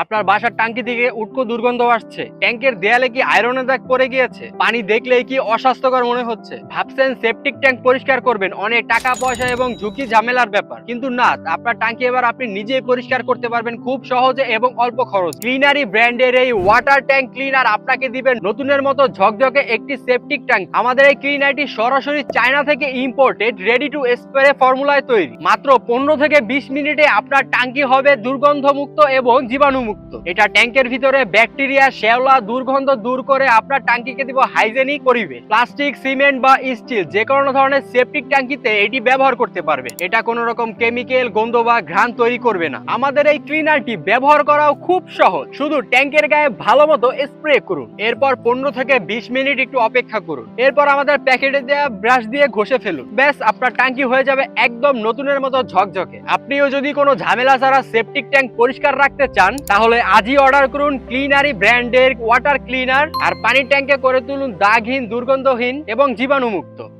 আপনার বাসার টাঙ্কি থেকে উটকো দুর্গন্ধ আসছে। ট্যাঙ্কের দেয়ালে কি আয়রনের দাগ পড়ে গিয়েছে? পানি দেখলেই কি অস্বাস্থ্যকর মনে হচ্ছে? ভাবছেন সেপটিক ট্যাঙ্ক পরিষ্কার করবেন, অনেক টাকা পয়সা এবং ঝুঁকি ঝামেলার ব্যাপার। কিন্তু না, আপনার টাঙ্কি এবার আপনি নিজেই পরিষ্কার করতে পারবেন খুব সহজে এবং অল্প খরচ। ক্লিনারি ব্র্যান্ডের এই ওয়াটার ট্যাঙ্ক ক্লিনার আপনাকে দিবেন নতুনের মতো ঝকঝকে একটি সেপটিক ট্যাঙ্ক। আমাদের এই ক্লিনারটি সরাসরি চায়না থেকে ইম্পোর্টেড রেডি টু স্প্রে ফর্মুলায় তৈরি। মাত্র পনেরো থেকে বিশ মিনিটে আপনার টাঙ্কি হবে দুর্গন্ধমুক্ত এবং জীবাণুমুক্ত এটা ট্যাঙ্কের ভিতরে ব্যাকটেরিয়া, শ্যাওলা, দুর্গন্ধ দূর করে আপনার টাঙ্কিকে দিব হাইজেনিক পরিবেশ। প্লাস্টিক, সিমেন্ট বা স্টিল, যে কোনো ধরনের সেপটিক ট্যাঙ্কিতে এটি ব্যবহার করতে পারবে। এটা কোনো রকম কেমিক্যাল, গন্ধ বা ঘ্রাণ তৈরি করবে না। আমাদের এই ক্লিনারটি ব্যবহার করাও খুব সহজ। শুধু ট্যাঙ্কের গায়ে ভালো মতো স্প্রে করুন। এরপর পনেরো থেকে বিশ মিনিট একটু অপেক্ষা করুন। এরপর আমাদের প্যাকেটে দেওয়া ব্রাশ দিয়ে ঘষে ফেলুন। ব্যাস, আপনার ট্যাঙ্কি হয়ে যাবে একদম নতুনের মতো ঝকঝকে। আপনিও যদি কোনো ঝামেলা ছাড়া সেপটিক ট্যাঙ্ক পরিষ্কার রাখতে চান তাহলে আজই অর্ডার করুন ক্লিনারি ব্র্যান্ডের ওয়াটার ক্লিনার আর পানির ট্যাঙ্কে করে তুলুন দাগহীন, দুর্গন্ধহীন এবং জীবাণুমুক্ত।